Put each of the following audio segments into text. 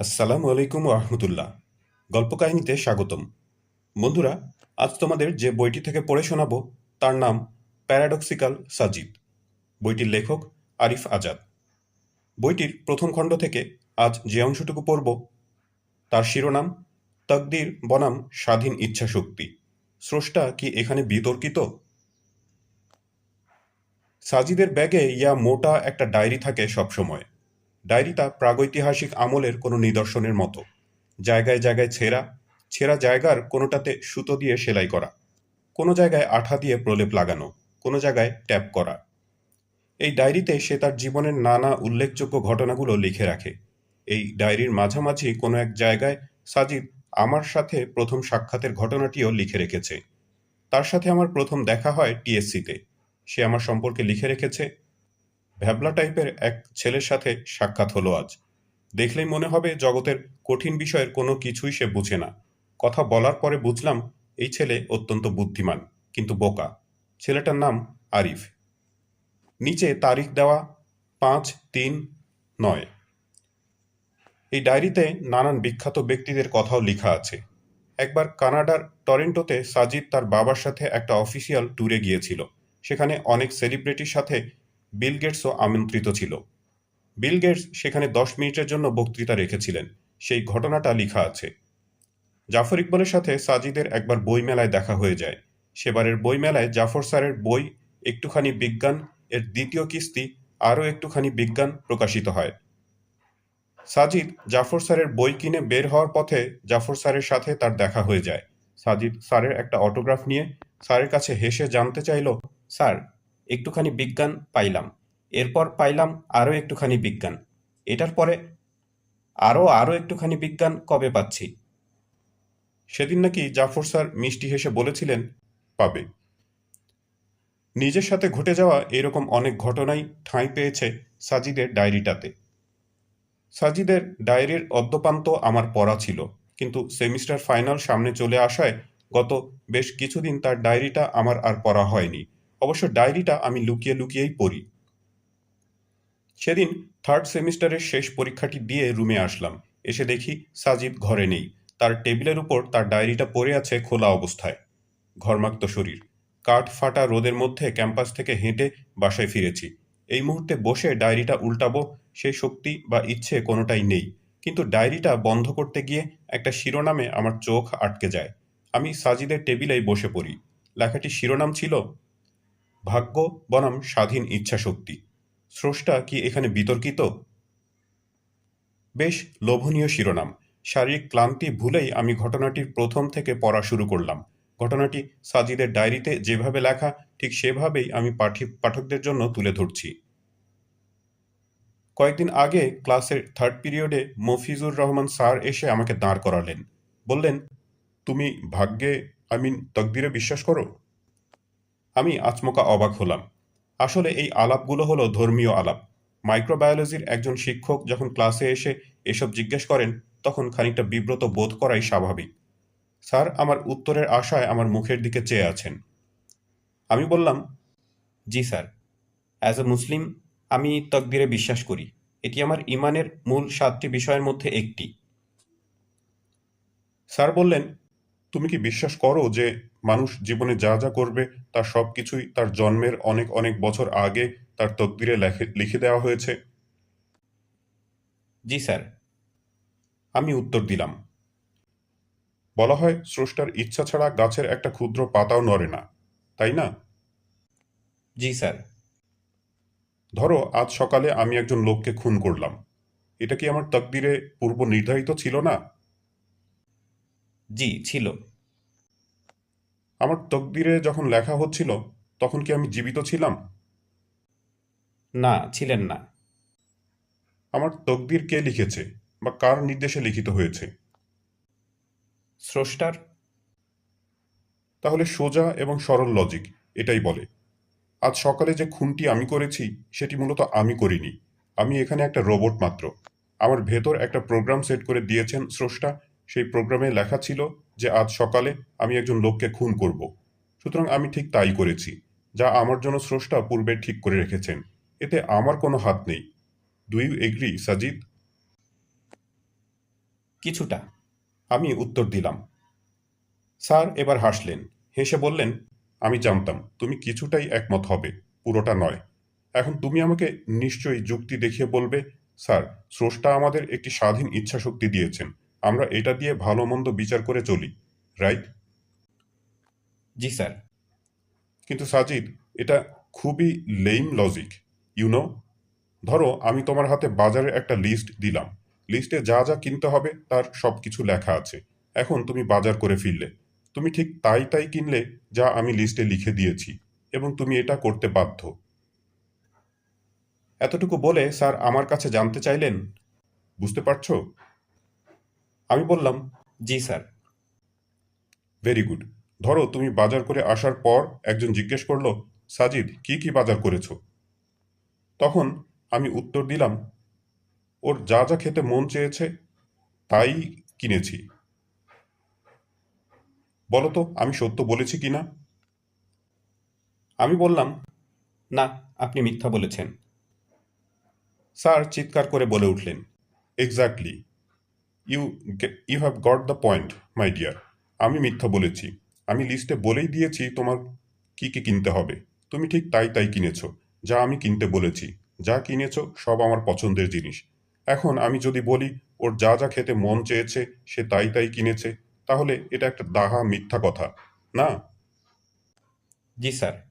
আসসালামু আলাইকুম রহমতুল্লাহ। গল্প কাহিনীতে স্বাগতম। বন্ধুরা, আজ তোমাদের যে বইটি থেকে পড়ে শোনাবো, তার নাম প্যারাডক্সিক্যাল সাজিদ বইটির লেখক আরিফ আজাদ। বইটির প্রথম খণ্ড থেকে আজ যে অংশটুকু পড়ব, তার শিরোনাম তকদির বনাম স্বাধীন ইচ্ছা শক্তি। স্রষ্টা কি এখানে বিতর্কিত? সাজিদের ব্যাগে ইয়া মোটা একটা ডায়েরি থাকে সবসময়। ডায়েরিটা প্রাগৈতিহাসিক আমলের কোনো নিদর্শনের মতো। জায়গায় জায়গায় ছেঁড়া ছেঁড়া জায়গার কোনোটাতে সুতো দিয়ে সেলাই করা, কোনো জায়গায় আঠা দিয়ে প্রলেপ লাগানো, কোনো জায়গায় ট্যাপ করা। এই ডায়েরিতে সে তার জীবনের নানা উল্লেখযোগ্য ঘটনাগুলো লিখে রাখে। এই ডায়েরির মাঝামাঝি কোনো এক জায়গায় সাজিদ আমার সাথে প্রথম সাক্ষাতের ঘটনাটিও লিখে রেখেছে। তার সাথে আমার প্রথম দেখা হয় টিএসসিতে। সে আমার সম্পর্কে লিখে রেখেছে ভ্যাবলা টাইপের এক ছেলের সাথে সাক্ষাৎ হলো আজ। দেখলেই মনে হবে জগতের কঠিন বিষয়ের কোনো কিছুই সে বুঝে না। কথা বলার পরে বুঝলাম এই ছেলে অত্যন্ত বুদ্ধিমান, কিন্তু বোকা। ছেলেটার নাম আরিফ। নিচে তারিখ দেওয়া পাঁচ তিন নয়। এই ডায়েরিতে নানান বিখ্যাত ব্যক্তিদের কথাও লেখা আছে। একবার কানাডার টরেন্টোতে সাজিদ তার বাবার সাথে একটা অফিসিয়াল ট্যুরে গিয়েছিল। সেখানে অনেক সেলিব্রিটির সাথে বিল গেটসও আমন্ত্রিত ছিল। বিল গেটস সেখানে দশ মিনিটের জন্য বক্তৃতা রেখেছিলেন। সেই ঘটনাটা লেখা আছে। জাফর ইকবালের সাথে সাজিদের একবার বই মেলায় দেখা হয়ে যায়। সেবারের বই মেলায় জাফর স্যারের বই, একটুখানি বিজ্ঞান, এর দ্বিতীয় কিস্তি, আরও একটুখানি বিজ্ঞান প্রকাশিত হয়। সাজিদ জাফর স্যারের বই কিনে বের হওয়ার পথে জাফর স্যারের সাথে তার দেখা হয়ে যায়। সাজিদ স্যারের একটা অটোগ্রাফ নিয়ে স্যারের কাছে হেসে জানতে চাইল, স্যার একটুখানি বিজ্ঞান পাইলাম। এরপর পাইলাম আরও একটুখানি বিজ্ঞান। এটার পরে আরও আরও একটুখানি বিজ্ঞান কবে পাচ্ছি? সেদিন নাকি জাফর স্যার মিষ্টি হেসে বলেছিলেন, পাবে। নিজের সাথে ঘটে যাওয়া এরকম অনেক ঘটনাই ঠাঁই পেয়েছে সাজিদের ডায়েরিটাতে। সাজিদের ডায়েরির অদ্যপান্ত আমার পড়া ছিল, কিন্তু সেমিস্টার ফাইনাল সামনে চলে আসায় গত বেশ কিছুদিন তার ডায়েরিটা আমার আর পড়া হয়নি। অবশ্য ডায়েরিটা আমি লুকিয়ে লুকিয়েই পড়ি। সেদিন থার্ড সেমিস্টারের শেষ পরীক্ষাটি দিয়ে রুমে আসলাম। এসে দেখি সাজিদ ঘরে নেই। তার টেবিলের উপর তার ডায়েরিটা পড়ে আছে খোলা অবস্থায়। ঘর্মাক্ত শরীর। কাঠ ফাটা রোদের মধ্যে ক্যাম্পাস থেকে হেঁটে বাসায় ফিরেছি। এই মুহূর্তে বসে ডায়েরিটা উল্টাবো সেই শক্তি বা ইচ্ছে কোনোটাই নেই। কিন্তু ডায়েরিটা বন্ধ করতে গিয়ে একটা শিরোনামে আমার চোখ আটকে যায়। আমি সাজিদের টেবিলেই বসে পড়ি। লেখাটি শিরোনাম ছিল ভাগ্য বনাম স্বাধীন ইচ্ছাশক্তি। স্রষ্টা কি এখানে বিতর্কিত? বেশ লোভনীয় শিরোনাম। শারীরিক ক্লান্তি ভুলেই আমি ঘটনাটির প্রথম থেকে পড়া শুরু করলাম। ঘটনাটি সাজিদের ডায়েরিতে যেভাবে লেখা, ঠিক সেভাবেই আমি পাঠি, পাঠকদের জন্য তুলে ধরছি। কয়েকদিন আগে ক্লাসের থার্ড পিরিয়ডে মফিজুর রহমান স্যার এসে আমাকে দাঁড় করালেন। বললেন, তুমি ভাগ্যে, আই মিন, তকদিরে বিশ্বাস করো? আমি আচমকা অবাক হলাম। আসলে এই আলাপগুলো হলো ধর্মীয় আলাপ। মাইক্রোবায়োলজির একজন শিক্ষক যখন ক্লাসে এসে এসব জিজ্ঞেস করেন, তখন খানিকটা বিব্রত বোধ করাই স্বাভাবিক। স্যার, আমার উত্তরের আশায় আমার মুখের দিকে চেয়ে আছেন। আমি বললাম, জি, স্যার। অ্যাজ এ মুসলিম আমি তকদিরে বিশ্বাস করি। এটি আমার ইমানের মূল সাতটি বিষয়ের মধ্যে একটি। স্যার বললেন, তুমি কি বিশ্বাস করো যে মানুষ জীবনে যা যা করবে তার সব কিছুই তার জন্মের অনেক অনেক বছর আগে তার তকদিরে লেখে দেওয়া হয়েছে। জি স্যার। আমি উত্তর দিলাম। বলা হয় স্রষ্টার ইচ্ছা ছাড়া গাছের একটা ক্ষুদ্র পাতাও নড়ে না তাই না? জি স্যার। ধরো আজ সকালে আমি একজন লোককে খুন করলাম। এটা কি আমার তকদিরে পূর্ব নির্ধারিত ছিল না? জি ছিল। আমার তকদিরে যখন লেখা হচ্ছিল তখন কি আমি জীবিত ছিলাম? না ছিলেন না। আমার তকদির কে লিখেছে বা কার নির্দেশে লিখিত হয়েছে? স্রষ্টার? তাহলে সোজা এবং সরল লজিক এটাই বলে। আজ সকালে যে খুনটি আমি করেছি সেটি মূলত আমি করিনি। আমি এখানে একটা রোবট মাত্র। আমার ভেতর একটা প্রোগ্রাম সেট করে দিয়েছেন স্রষ্টা। সেই প্রোগ্রামে লেখা ছিল যে আজ সকালে আমি একজন লোককে খুন করব। সুতরাং আমি ঠিক তাই করেছি যা আমার জন্য স্রষ্টা পূর্বে ঠিক করে রেখেছেন। এতে আমার কোনো হাত নেই। Do you agree Sajid? কিছুটা। আমি উত্তর দিলাম। স্যার এবার হাসলেন। হেসে বললেন আমি জানতাম তুমি কিছুটাই একমত হবে পুরোটা নয়। এখন তুমি আমাকে নিশ্চয়ই যুক্তি দেখিয়ে বলবে স্যার স্রষ্টা আমাদের একটি স্বাধীন ইচ্ছাশক্তি দিয়েছেন। আমরা এটা দিয়ে ভালো মন্দ বিচার করে চলি রাইট জি স্যার। কিন্তু সাজিদ এটা খুবই লেইম লজিক ইউনো ধরো আমি তোমার হাতে বাজারে একটা লিস্ট দিলাম। লিস্টে যা যা কিনতে হবে তার সব কিছু লেখা আছে। এখন তুমি বাজার করে ফিরলে। তুমি ঠিক তাই তাই কিনলে যা আমি লিস্টে লিখে দিয়েছি এবং তুমি এটা করতে বাধ্য। এতটুকু বলে স্যার আমার কাছে জানতে চাইলেন? বুঝতে পারছ? আমি বললাম, জি, স্যার। ভেরি গুড ধরো, তুমি বাজার করে আসার পর একজন জিজ্ঞেস করল, সাজিদ, কি কি বাজার করেছ? তখন আমি উত্তর দিলাম, ওর যা যা খেতে মন চেয়েছে, তাই কিনেছি। বলো তো, আমি সত্য বলেছি কিনা আমি বললাম, না, আপনি মিথ্যা বলেছেন। স্যার চিৎকার করে বলে উঠলেন exactly you you have got the point my dear আমি মিথ্যা বলেছি। আমি লিস্টে বলেই দিয়েছি তোমার কি কি কিনতে হবে। তুমি ঠিক তাই তাই কিনেছো যা আমি কিনতে বলেছি। যা কিনেছো সব আমার পছন্দের জিনিস। এখন আমি যদি বলি ওর যা যা খেতে মন চেয়েছে সে তাই তাই কিনেছে তাহলে এটা একটা দাহা মিথ্যা কথা না? জি স্যার।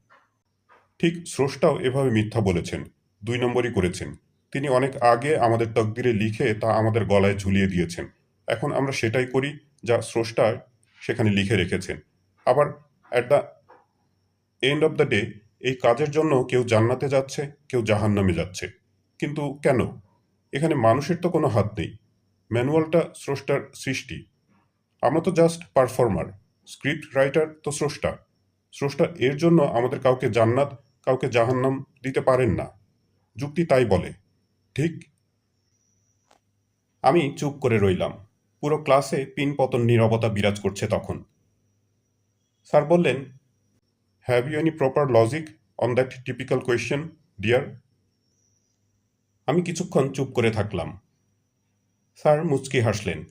ঠিক স্রষ্টাও এভাবে মিথ্যা বলেছেন। দুই নম্বরই করেছেন। তিনি অনেক আগে আমাদের তকদিরে লিখে তা আমাদের গলায় ঝুলিয়ে দিয়েছেন। এখন আমরা সেটাই করি যা স্রষ্টা সেখানে লিখে রেখেছেন। আবার at the end of the day এই কাজের জন্য কেউ জান্নাতে যাচ্ছে, কেউ জাহান্নামে যাচ্ছে। কিন্তু কেন? এখানে মানুষের তো কোনো হাত নেই। ম্যানুয়ালটা স্রষ্টার সৃষ্টি। আমরা তো জাস্ট পারফর্মার স্ক্রিপ্ট রাইটার তো স্রষ্টা। স্রষ্টা এর জন্য আমাদের কাউকে জান্নাত, কাউকে জাহান্নাম দিতে পারেন না। যুক্তি তাই বলে। ঠিক? আমি চুপ করে রইলাম। পুরো ক্লাসে পিনপতন নীরবতা বিরাজ করছে তখন। স্যার বললেন have you any proper logic on that typical question dear আমি কিছুক্ষণ চুপ করে থাকলাম। স্যার মুচকি হাসলেন।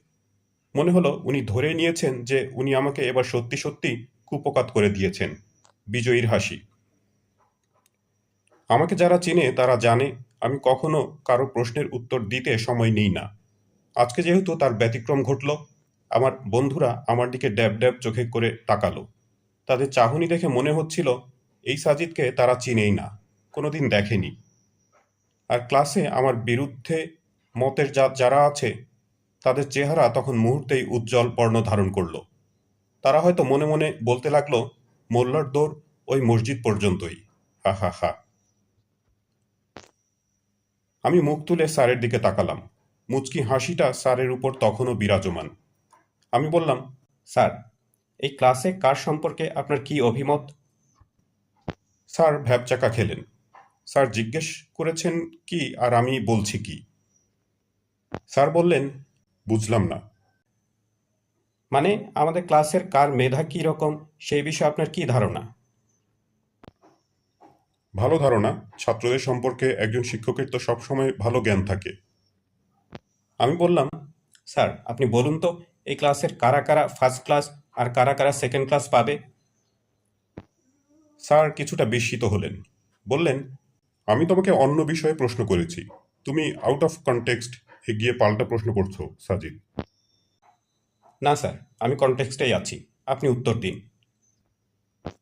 মনে হলো উনি ধরে নিয়েছেন যে উনি আমাকে এবার সত্যি সত্যি কুপকাত করে দিয়েছেন। বিজয়ীর হাসি। আমাকে যারা চেনে তারা জানে আমি কখনো কারও প্রশ্নের উত্তর দিতে সময় নেই না। আজকে যেহেতু তার ব্যতিক্রম ঘটল, আমার বন্ধুরা আমার দিকে ড্যাব ড্যাব চোখে করে তাকালো। তাদের চাহনি দেখে মনে হচ্ছিল, এই সাজিদকে তারা চিনেই না, কোনোদিন দেখেনি। আর ক্লাসে আমার বিরুদ্ধে মতের যা যারা আছে, তাদের চেহারা তখন মুহূর্তেই উজ্জ্বল বর্ণ ধারণ করল। তারা হয়তো মনে মনে বলতে লাগল, মোল্লার দৌড় ওই মসজিদ পর্যন্তই, হা হা হা। আমি মুখ তুলে স্যারের দিকে তাকালাম। মুচকি হাসিটা স্যারের উপর তখনও বিরাজমান। আমি বললাম, স্যার, এই ক্লাসে কার সম্পর্কে আপনার কি অভিমত? স্যার ভ্যাবচাকা খেলেন। স্যার জিজ্ঞেস করেছেন কি আর আমি বলছি কি। স্যার বললেন, বুঝলাম না। মানে আমাদের ক্লাসের কার মেধা কী রকম? সেই বিষয়ে আপনার কি ধারণা? ভালো ধারণা, ছাত্রদের সম্পর্কে একজন শিক্ষকের তো সবসময় ভালো জ্ঞান থাকে। আমি বললাম, স্যার, আপনি বলুন তো, এই ক্লাসের কারা কারা ফার্স্ট ক্লাস আর কারা কারা সেকেন্ড ক্লাস পাবে? স্যার কিছুটা বিস্মিত হলেন। বললেন, আমি তোমাকে অন্য বিষয়ে প্রশ্ন করেছি। তুমি আউট অফ কনটেক্সট গিয়ে পাল্টা প্রশ্ন করছ, সাজিদ। না, স্যার, আমি কনটেক্সটেই আছি। আপনি উত্তর দিন।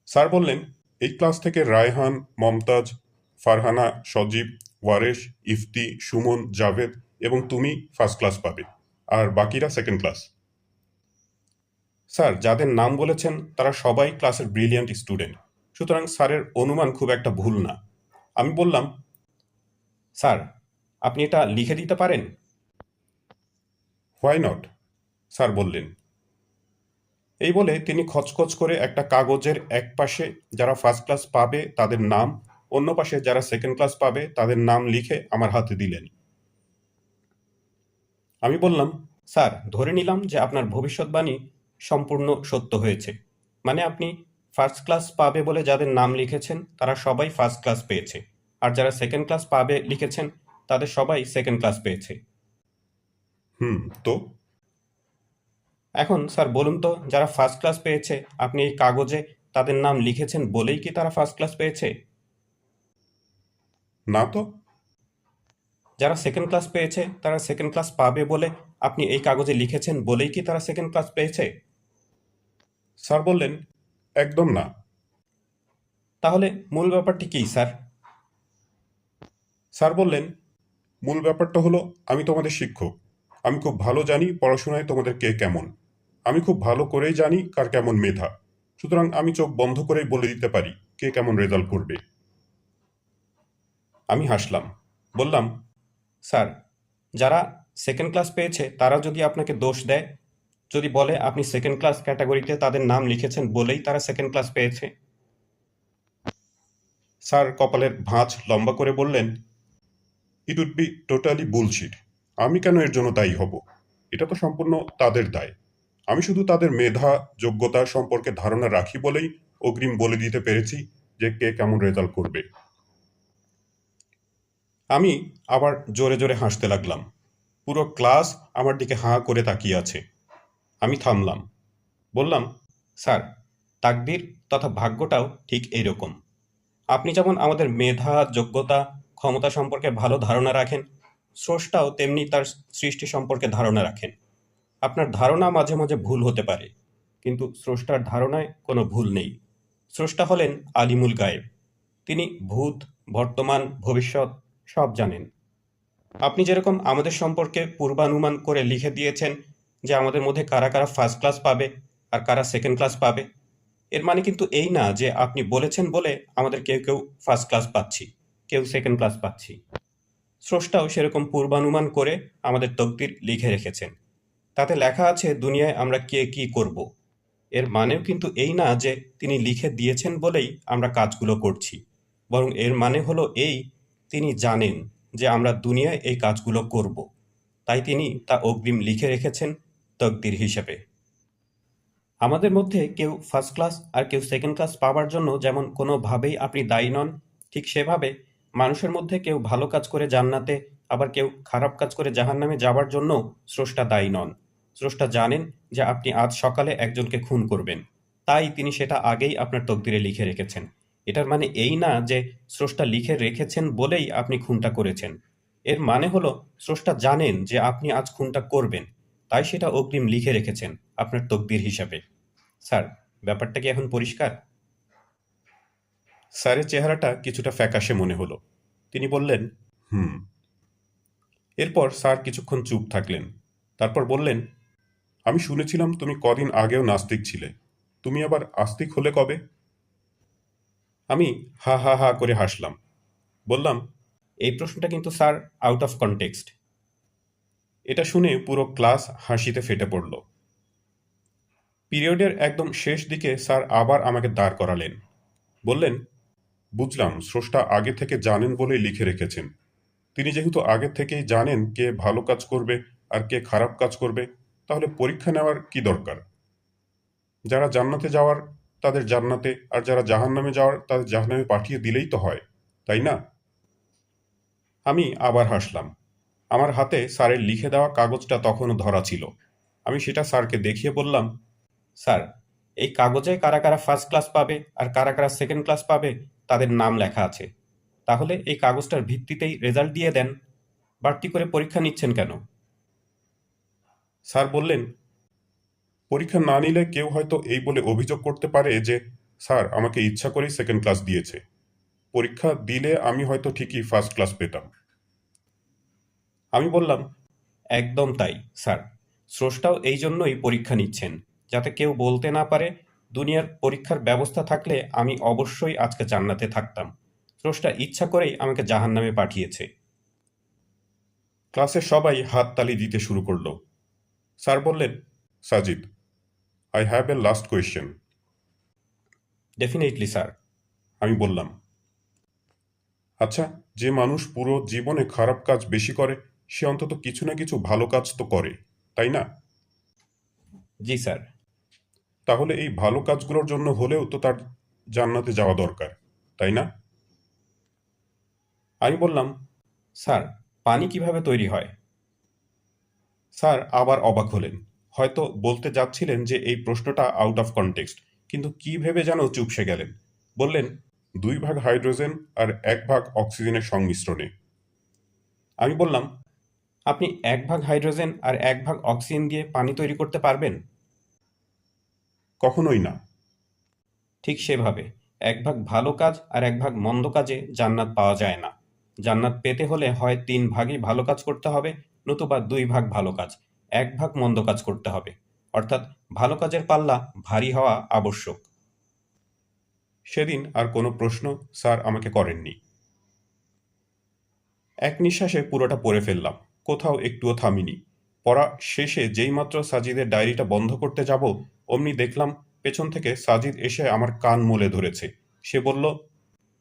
স্যার বললেন এই ক্লাস থেকে রায়হান, মমতাজ, ফারহানা, সজীব, ওয়ারেশ, ইফতি, সুমন, জাভেদ এবং তুমি ফার্স্ট ক্লাস পাবে। আর বাকিরা সেকেন্ড ক্লাস স্যার, যাদের নাম বলেছেন, তারা সবাই ক্লাসের ব্রিলিয়ান্ট স্টুডেন্ট সুতরাং স্যারের অনুমান খুব একটা ভুল না। আমি বললাম, স্যার, আপনি এটা লিখে দিতে পারেন? হোয়াই নট স্যার বললেন এই বলে তিনি খচখচ করে একটা কাগজের এক পাশে যারা ফার্স্ট ক্লাস পাবে তাদের নাম, অন্য পাশে যারা সেকেন্ড ক্লাস পাবে তাদের নাম লিখে আমার হাতে দিলেন। আমি বললাম, স্যার, ধরে নিলাম যে আপনার ভবিষ্যৎবাণী সম্পূর্ণ সত্য হয়েছে। মানে আপনি ফার্স্ট ক্লাস পাবে বলে যাদের নাম লিখেছেন, তারা সবাই ফার্স্ট ক্লাস পেয়েছে। আর যারা সেকেন্ড ক্লাস পাবে লিখেছেন, তাদের সবাই সেকেন্ড ক্লাস পেয়েছে। হুম, তো? এখন স্যার বলুন তো যারা ফার্স্ট ক্লাস পেয়েছে আপনি এই কাগজে তাদের নাম লিখেছেন বলেই কি তারা ফার্স্ট ক্লাস পেয়েছে? না তো। যারা সেকেন্ড ক্লাস পেয়েছে তারা সেকেন্ড ক্লাস পাবে বলে আপনি এই কাগজে লিখেছেন বলেই কি তারা সেকেন্ড ক্লাস পেয়েছে? স্যার বললেন একদম না। তাহলে মূল ব্যাপারটি কী স্যার? স্যার বললেন মূল ব্যাপারটা হলো আমি তোমাদের শিক্ষক। আমি খুব ভালো জানি পড়াশোনায় তোমাদের কে কেমন। আমি খুব ভালো করেই জানি কার কেমন মেধা। সুতরাং আমি চোখ বন্ধ করেই বলে দিতে পারি কে কেমন রেজাল্ট করবে। আমি হাসলাম। বললাম, স্যার, যারা সেকেন্ড ক্লাস পেয়েছে, তারা যদি আপনাকে দোষ দেয়, যদি বলে আপনি সেকেন্ড ক্লাস ক্যাটাগরিতে তাদের নাম লিখেছেন বলেই তারা সেকেন্ড ক্লাস পেয়েছে? স্যার কপালের ভাঁজ লম্বা করে বললেন it would be totally bullshit আমি কেন এর জন্য দায়ী হব? এটা তো সম্পূর্ণ তাদের দায়। আমি শুধু তাদের মেধা, যোগ্যতা সম্পর্কে ধারণা রাখি বলেই অগ্রিম বলে দিতে পেরেছি যে কে কেমন রেজাল্ট করবে। আমি আবার জোরে জোরে হাসতে লাগলাম। পুরো ক্লাস আমার দিকে হাঁ করে তাকিয়ে আছে। আমি থামলাম। বললাম, স্যার, তাকদির তথা ভাগ্যটাও ঠিক এইরকম। আপনি যেমন আমাদের মেধা, যোগ্যতা, ক্ষমতা সম্পর্কে ভালো ধারণা রাখেন, স্রষ্টাও তেমনি তার সৃষ্টি সম্পর্কে ধারণা রাখেন। আপনার ধারণা মাঝে মাঝে ভুল হতে পারে, কিন্তু স্রষ্টার ধারণায় কোনো ভুল নেই। স্রষ্টা হলেন আলিমুল গায়েব। তিনি ভূত, বর্তমান, ভবিষ্যৎ, সব জানেন। আপনি যেরকম আমাদের সম্পর্কে পূর্বানুমান করে লিখে দিয়েছেন যে আমাদের মধ্যে কারা কারা ফার্স্ট ক্লাস পাবে আর কারা সেকেন্ড ক্লাস পাবে, এর মানে কিন্তু এই না যে আপনি বলেছেন বলে আমাদের কেউ কেউ ফার্স্ট ক্লাস পাচ্ছি, কেউ সেকেন্ড ক্লাস পাচ্ছি। স্রষ্টাও সেরকম পূর্বানুমান করে আমাদের তকদির লিখে রেখেছেন। তাতে লেখা আছে, দুনিয়ায় আমরা কে কি করব? এর মানেও কিন্তু এই না যে তিনি লিখে দিয়েছেন বলেই আমরা কাজগুলো করছি। বরং এর মানে হলো এই, তিনি জানেন যে আমরা দুনিয়ায় এই কাজগুলো করব। তাই তিনি তা অগ্রিম লিখে রেখেছেন তকদির হিসেবে। আমাদের মধ্যে কেউ ফার্স্ট ক্লাস আর কেউ সেকেন্ড ক্লাস পাওয়ার জন্য যেমন কোনোভাবেই আপনি দায়ী নন, ঠিক সেভাবে মানুষের মধ্যে কেউ ভালো কাজ করে জান্নাতে, আবার কেউ খারাপ কাজ করে জাহান্নামে যাওয়ার জন্য স্রষ্টা দায়ী নন। স্রষ্টা জানেন যে আপনি আজ সকালে একজনকে খুন করবেন। তাই তিনি সেটা আগেই আপনার তকদিরে লিখে রেখেছেন। এটার মানে এই না যে স্রষ্টা লিখে রেখেছেন বলেই আপনি খুনটা করেছেন। এর মানে হলো, স্রষ্টা জানেন যে আপনি আজ খুনটা করবেন, তাই সেটা অগ্রিম লিখে রেখেছেন আপনার তকদির হিসাবে। স্যার, ব্যাপারটা কি এখন পরিষ্কার? স্যারের চেহারাটা কিছুটা ফ্যাকাশে মনে হলো। তিনি বললেন, হুম। এরপর স্যার কিছুক্ষণ চুপ থাকলেন। তারপর বললেন আমি শুনেছিলাম তুমি কদিন আগেও নাস্তিক ছিলে। তুমি আবার আস্তিক হলে কবে? আমি হা হা হা করে হাসলাম। বললাম, এই প্রশ্নটা কিন্তু স্যার আউট অফ কনটেক্সট এটা শুনে পুরো ক্লাস হাসিতে ফেটে পড়ল। পিরিয়ডের একদম শেষ দিকে স্যার আবার আমাকে দাঁড় করালেন। বললেন, বুঝলাম, স্রষ্টা আগে থেকে জানেন বলেই লিখে রেখেছেন। তিনি যেহেতু আগে থেকেই জানেন কে ভালো কাজ করবে আর কে খারাপ কাজ করবে তাহলে পরীক্ষা নেওয়ার কি দরকার? যারা জান্নাতে যাওয়ার তাদের জান্নাতে, আর যারা জাহান্নামে যাওয়ার তাদের জাহান্নামে পাঠিয়ে দিলেই তো হয়, তাই না? আমি আবার হাসলাম। আমার হাতে স্যারের লিখে দেওয়া কাগজটা তখনও ধরা ছিল। আমি সেটা স্যারকে দেখিয়ে বললাম, স্যার, এই কাগজে কারা কারা ফার্স্ট ক্লাস পাবে আর কারা কারা সেকেন্ড ক্লাস পাবে, তাদের নাম লেখা আছে। তাহলে এই কাগজটার ভিত্তিতেই রেজাল্ট দিয়ে দেন। বাড়তি করে পরীক্ষা নিচ্ছেন কেন? স্যার বললেন, পরীক্ষা না নিলে কেউ হয়তো এই বলে অভিযোগ করতে পারে যে, স্যার, আমাকে ইচ্ছা করেই সেকেন্ড ক্লাস দিয়েছে। পরীক্ষা দিলে আমি হয়তো ঠিকই ফার্স্ট ক্লাস পেতাম। আমি বললাম, একদম তাই, স্যার। স্রষ্টাও এই জন্যই পরীক্ষা নিচ্ছেন, যাতে কেউ বলতে না পারে, দুনিয়ার পরীক্ষার ব্যবস্থা থাকলে আমি অবশ্যই আজকে জান্নাতে থাকতাম। স্রষ্টা ইচ্ছা করেই আমাকে জাহান্নামে পাঠিয়েছে। ক্লাসে সবাই হাততালি দিতে শুরু করল। স্যার বললেন Sajid I have a last question definitely sir আমি বললাম আচ্ছা যে মানুষ পুরো জীবনে খারাপ কাজ বেশি করে সে অন্তত কিছু না কিছু ভালো কাজ তো করে তাই না? জি স্যার তাহলে এই ভালো কাজগুলোর জন্য হলেও তো তার জান্নাতে যাওয়া দরকার তাই না? আমি বললাম স্যার পানি কীভাবে তৈরি হয়? স্যার, আবার অবাক হলেন। হয়তো বলতে যাচ্ছিলেন যে এই প্রশ্নটা আউট অফ কনটেক্সট কিন্তু কি ভেবে যেন চুপসে গেলেন। বললেন, দুই ভাগ হাইড্রোজেন আর এক ভাগ অক্সিজেনের সংমিশ্রণে। আমি বললাম, আপনি এক ভাগ হাইড্রোজেন আর এক ভাগ অক্সিজেন দিয়ে পানি তৈরি করতে পারবেন? কখনোই না। ঠিক সেভাবে, এক ভাগ ভালো কাজ আর এক ভাগ মন্দ কাজে জান্নাত পাওয়া যায় না। জান্নাত পেতে হলে হয় তিন ভাগই ভালো কাজ করতে হবে নতুবা দুই ভাগ ভালো কাজ, এক ভাগ মন্দ কাজ করতে হবে। অর্থাৎ ভালো কাজের পাল্লা ভারী হওয়া আবশ্যক। সেদিন আর কোনো প্রশ্ন স্যার আমাকে করেননি। এক নিঃশ্বাসে পুরোটা পড়ে ফেললাম, কোথাও একটুও থামিনি। পড়া শেষে যেইমাত্র সাজিদের ডায়েরিটা বন্ধ করতে যাব, অমনি দেখলাম পেছন থেকে সাজিদ এসে আমার কান মুলে ধরেছে। সে বলল,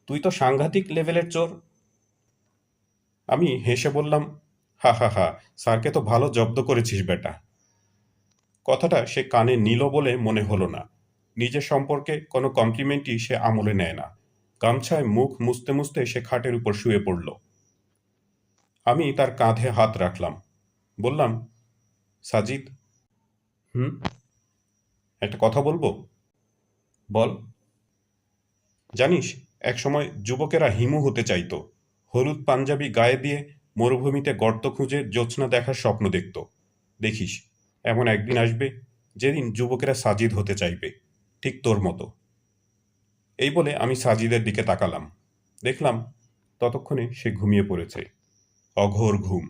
তুই তো সাংঘাতিক লেভেলের চোর। আমি হেসে বললাম হা হা হা, স্যারকে তো ভালো জব্দ করেছিস বেটা। কথাটা সে কানে নিল বলে মনে হলো না। নিজের সম্পর্কে কোনো কমপ্লিমেন্টই সে আমলে নেয় না। গামছায় মুখ মুছতে মুছতে সে খাটের উপর শুয়ে পড়ল। আমি তার কাঁধে হাত রাখলাম। বললাম, সাজিদ, হুম? একটা কথা বলব? বল। জানিস, একসময় যুবকেরা হিমু হতে চাইতো। হলুদ পাঞ্জাবি গায়ে দিয়ে মরুভূমিতে গর্ত খুঁজে জ্যোৎস্না দেখার স্বপ্ন দেখত। দেখিস, এমন একদিন আসবে যেদিন যুবকেরা সাজিদ হতে চাইবে, ঠিক তোর মতো। এই বলে আমি সাজিদের দিকে তাকালাম। দেখলাম ততক্ষণে সে ঘুমিয়ে পড়েছে। অঘোর ঘুম।